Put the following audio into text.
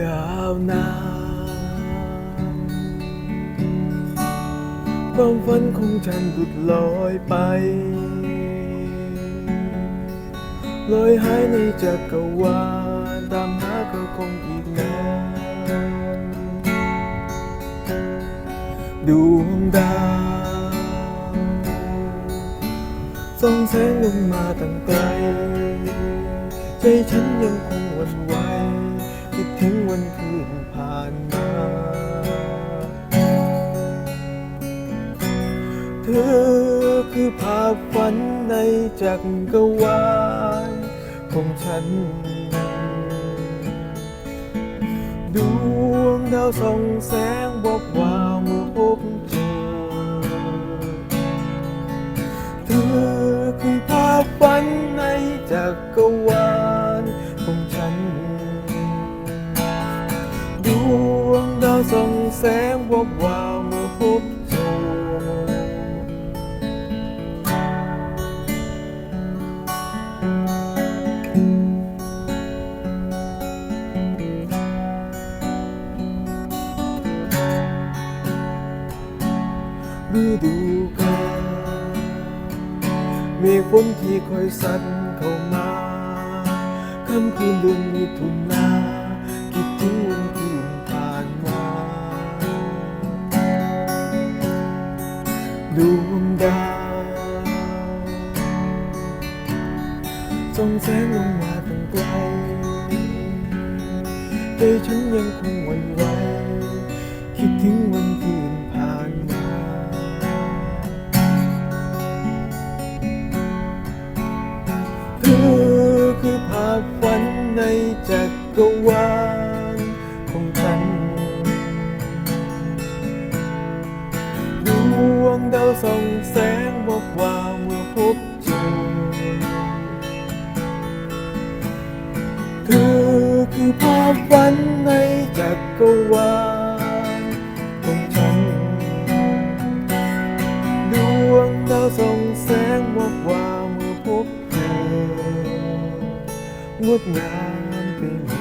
ยาวนานความฝันของฉันหลุดลอยไปลอยหายในจักรวาลตามหาก็คงอีกนานดวงดาวส่องแสงลงมาตั้งไกล ใจฉันยังคง วนคืนผ่านมา เธอคือภาพฝันในจักรวาลของฉัน ดวงดาวส่องแสงบอกว่าเมื่อพบเจอ เธอคือภาพฝันในจักรวาล ส่องแสงบอกว่าเมื่อพบเจอฤดูกาลมฆฝนที่คอยสั่นเข้ามาค่ำคืนเดือนมิถุนา ใจฉันยังคงหวั่นไหวคิดถึงวันคืนผ่านมาเธอคือภาพฝันในจักรวาลของฉันดวงดาวส่องแสงือภาพวันในจักรวาลของฉันดวงดาวส่องแสงวับวาวเมื่อพบเธองดงามเป็น